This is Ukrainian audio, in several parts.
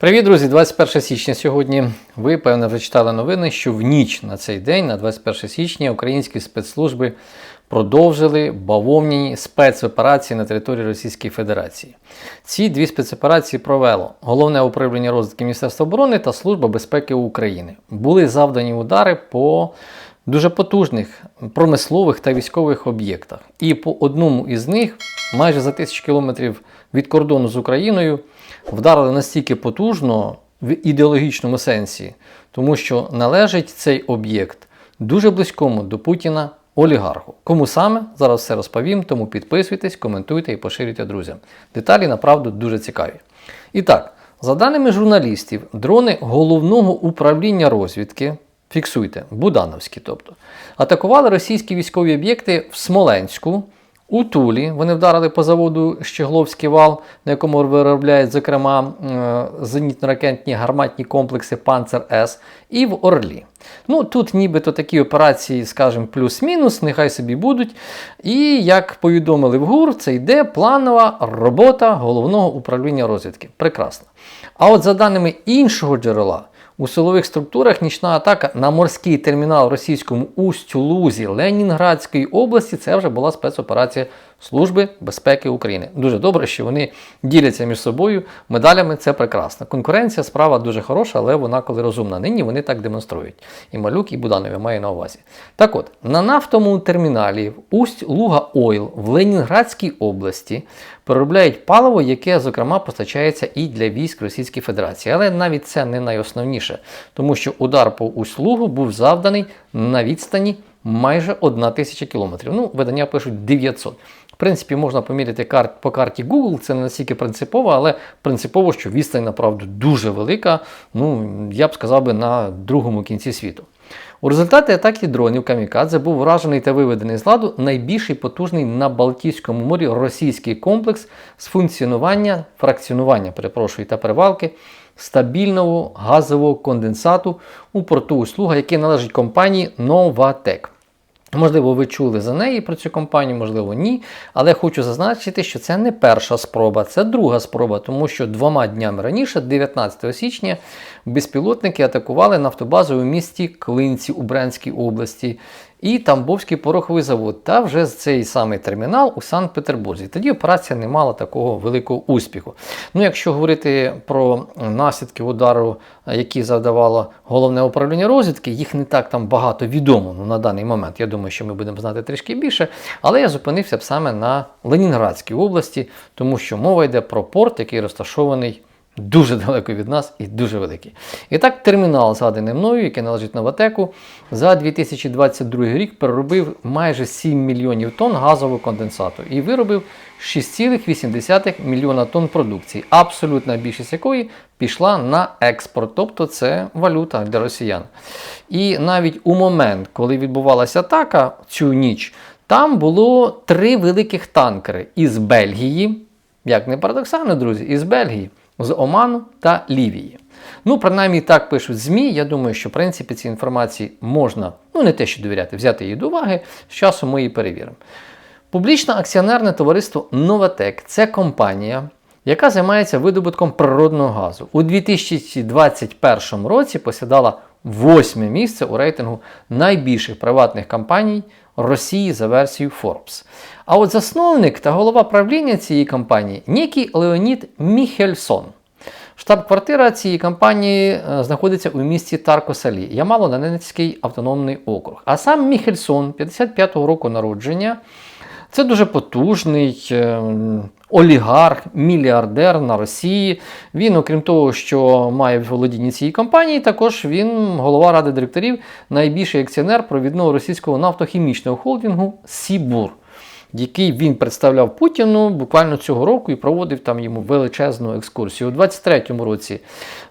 Привіт, друзі! 21 січня сьогодні. Ви, певно, вже читали новини, що в ніч на цей день, на 21 січня, українські спецслужби продовжили бавовняні спецоперації на території Російської Федерації. Ці дві спецоперації провело Головне управління розвідки Міністерства оборони та Служба безпеки України. Були завдані удари по дуже потужних промислових та військових об'єктах. І по одному із них, майже за тисячу кілометрів від кордону з Україною, вдарили настільки потужно в ідеологічному сенсі, тому що належить цей об'єкт дуже близькому до Путіна олігарху. Кому саме зараз все розповім, тому підписуйтесь, коментуйте і поширюйте друзям. Деталі направду дуже цікаві. І так, за даними журналістів, дрони головного управління розвідки. Фіксуйте, Будановські, тобто, атакували російські військові об'єкти в Смоленську, у Тулі. Вони вдарили по заводу Щегловський вал, на якому виробляють, зокрема, е, зенітно-ракетні гарматні комплекси Панцер С, і в Орлі. Ну, Тут нібито такі операції, скажімо, плюс-мінус, нехай собі будуть. І як повідомили в ГУР, це йде планова робота головного управління розвідки. Прекрасно. А от за даними іншого джерела, у силових структурах нічна атака на морський термінал російському Усть-Лузі Ленінградської області. Це вже була спецоперація Служби безпеки України. Дуже добре, що вони діляться між собою медалями. Це прекрасно. Конкуренція справа дуже хороша, але вона коли розумна. Нині вони так демонструють. І Малюк, і Буданові маю на увазі. Так от, на нафтовому терміналі в Усть-Луга Ойл в Ленінградській області переробляють паливо, яке, зокрема, постачається і для військ Російської Федерації. Але навіть це не найосновніше, тому що удар по Усть-Лугу був завданий на відстані майже 1 тисяча кілометрів. Ну, видання пишуть 900. Принципі, можна поміряти карт по карті Google, це не настільки принципово, але принципово, що відстань, направду, дуже велика. Ну, я б сказав би, на другому кінці світу. У результаті атаки дронів Камікадзе був вражений та виведений з ладу найбільший потужний на Балтійському морі російський комплекс з функціонування, фракціонування перепрошую, та перевалки стабільного газового конденсату у порту услуга, який належить компанії Novatec. Можливо, ви чули за неї про цю компанію, можливо, ні. Але хочу зазначити, що це не перша спроба, це друга спроба, тому що двома днями раніше, 19 січня, безпілотники атакували нафтобазу у місті Клинці у Брянській області і Тамбовський пороховий завод, та вже цей самий термінал у Санкт-Петербурзі. Тоді операція не мала такого великого успіху. Ну, якщо говорити про наслідки удару, які завдавало головне управління розвідки, їх не так там багато відомо ну, на даний момент. Я думаю, що ми будемо знати трішки більше. Але я зупинився б саме на Ленінградській області, тому що мова йде про порт, який розташований. Дуже далеко від нас і дуже великий. І так, термінал, згаданий мною, який належить Новатеку, за 2022 рік переробив майже 7 мільйонів тонн газового конденсату і виробив 6,8 мільйона тонн продукції, абсолютна більшість якої пішла на експорт, тобто це валюта для росіян. І навіть у момент, коли відбувалася атака цю ніч, там було три великих танкери із Бельгії, як не парадоксально, друзі, із Бельгії з Оману та Лівії. Ну, принаймні так пишуть ЗМІ. Я думаю, що в принципі цій інформації можна, ну не те, що довіряти, взяти її до уваги. З часом ми її перевіримо. Публічне акціонерне товариство Новатек це компанія, яка займається видобутком природного газу. У 2021 році посідала восьме місце у рейтингу найбільших приватних компаній Росії за версією Forbes. А от засновник та голова правління цієї компанії нікий Леонід Міхельсон. Штаб-квартира цієї компанії е, знаходиться у місті Тарко-Салі, Ямало-Ненецький автономний округ. А сам Міхельсон, 55-го року народження, це дуже потужний е, олігарх, мільярдер на Росії. Він, окрім того, що має в володінні цієї компанії, також він голова ради директорів, найбільший акціонер провідного російського нафтохімічного холдингу Сібур. Який він представляв Путіну буквально цього року і проводив там йому величезну екскурсію. У 23-му році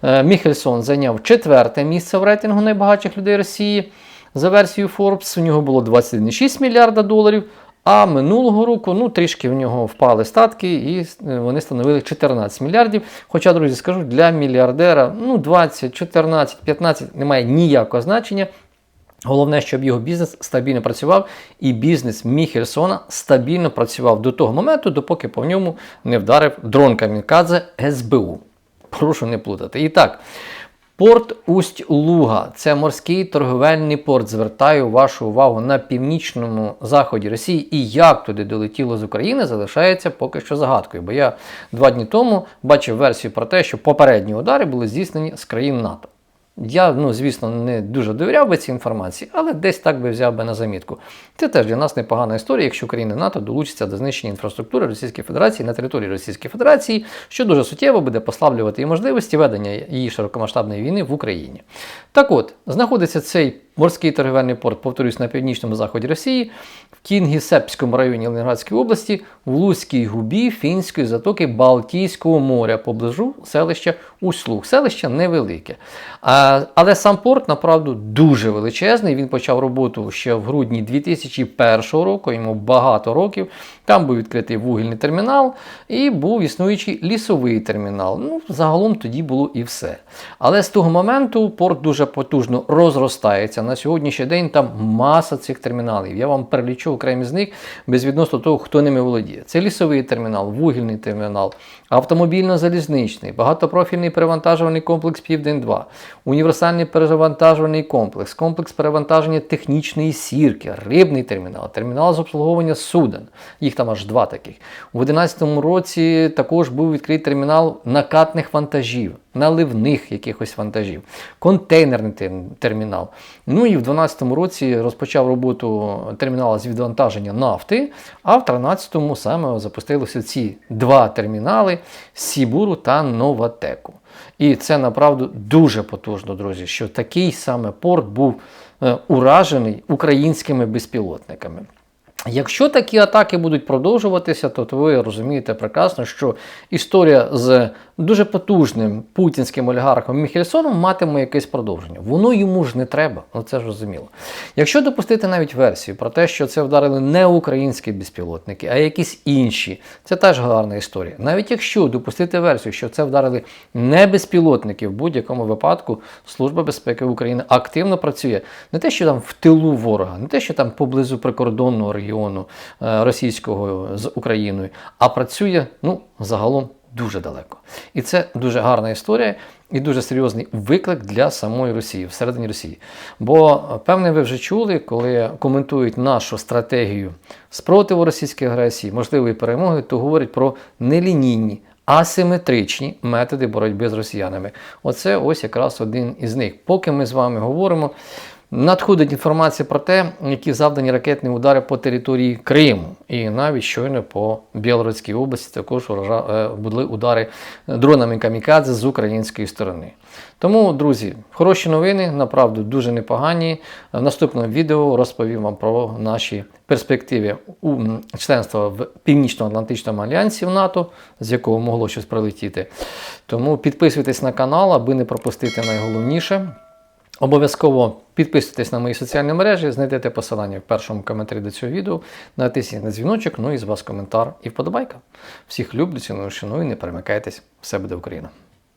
е, Міхельсон зайняв четверте місце в рейтингу найбагатших людей Росії. За версією Forbes, у нього було 21,6 мільярда доларів. А минулого року ну, трішки в нього впали статки, і е, вони становили 14 мільярдів. Хоча, друзі, скажу, для мільярдера ну, 20, 14, 15 немає ніякого значення. Головне, щоб його бізнес стабільно працював, і бізнес Міхельсона стабільно працював до того моменту, допоки по ньому не вдарив дрон Камікадзе СБУ. Прошу не плутати. І так, порт Усть-Луга це морський торговельний порт. Звертаю вашу увагу на північному заході Росії. І як туди долетіло з України, залишається поки що загадкою. Бо я два дні тому бачив версію про те, що попередні удари були здійснені з країн НАТО. Я, ну, звісно, не дуже довіряв би цій інформації, але десь так би взяв би на замітку. Це теж для нас непогана історія, якщо країни НАТО долучаться до знищення інфраструктури Російської Федерації на території Російської Федерації, що дуже суттєво буде послаблювати і можливості ведення її широкомасштабної війни в Україні. Так от, знаходиться цей морський торговельний порт, повторюсь, на північному заході Росії, в Кінгісепському районі Ленінградської області, в Луцькій губі Фінської затоки Балтійського моря поближу селища Услуг. Селище невелике. А, але сам порт, направду, дуже величезний. Він почав роботу ще в грудні 2001 року, йому багато років. Там був відкритий вугільний термінал і був існуючий лісовий термінал. Ну, загалом тоді було і все. Але з того моменту порт дуже потужно розростається. На сьогоднішній день там маса цих терміналів. Я вам перелічу окремі з них безвідносно того, хто ними володіє. Це лісовий термінал, вугільний термінал, автомобільно-залізничний, багатопрофільний перевантажувальний комплекс Південь 2, універсальний перевантажувальний комплекс, комплекс перевантаження технічної сірки, рибний термінал, термінал з обслуговування суден. Їх там аж два таких. У 2011 році також був відкритий термінал накатних вантажів, наливних якихось вантажів, контейнерний термінал. Ну і в 2012 році розпочав роботу термінал з відвантаження нафти, а в 2013 саме запустилися ці два термінали Сібуру та Новатеку. І це направду дуже потужно, друзі, що такий саме порт був е, уражений українськими безпілотниками. Якщо такі атаки будуть продовжуватися, то ви розумієте прекрасно, що історія з дуже потужним путінським олігархом Міхельсоном матиме якесь продовження. Воно йому ж не треба, ну це ж розуміло. Якщо допустити навіть версію про те, що це вдарили не українські безпілотники, а якісь інші, це теж гарна історія. Навіть якщо допустити версію, що це вдарили не безпілотники, в будь-якому випадку Служба безпеки України активно працює не те, що там в тилу ворога, не те, що там поблизу прикордонного регіону е, російського з Україною, а працює ну загалом дуже далеко. І це дуже гарна історія і дуже серйозний виклик для самої Росії всередині Росії. Бо е, певне, ви вже чули, коли коментують нашу стратегію спротиву російській агресії, можливої перемоги, то говорять про нелінійні. Асиметричні методи боротьби з росіянами. Оце ось якраз один із них. Поки ми з вами говоримо, надходить інформація про те, які завдані ракетні удари по території Криму. І навіть щойно по Білоруській області також е, були удари дронами камікадзе з української сторони. Тому, друзі, хороші новини, направду дуже непогані. В наступному відео розповім вам про наші перспективи у членства в Північно-Атлантичному альянсі в НАТО, з якого могло щось прилетіти. Тому підписуйтесь на канал, аби не пропустити найголовніше. Обов'язково підписуйтесь на мої соціальні мережі, знайдете посилання в першому коментарі до цього відео, натисніть на дзвіночок, ну і з вас коментар і вподобайка. Всіх люблю, ціную, шаную, не перемикайтесь, все буде Україна!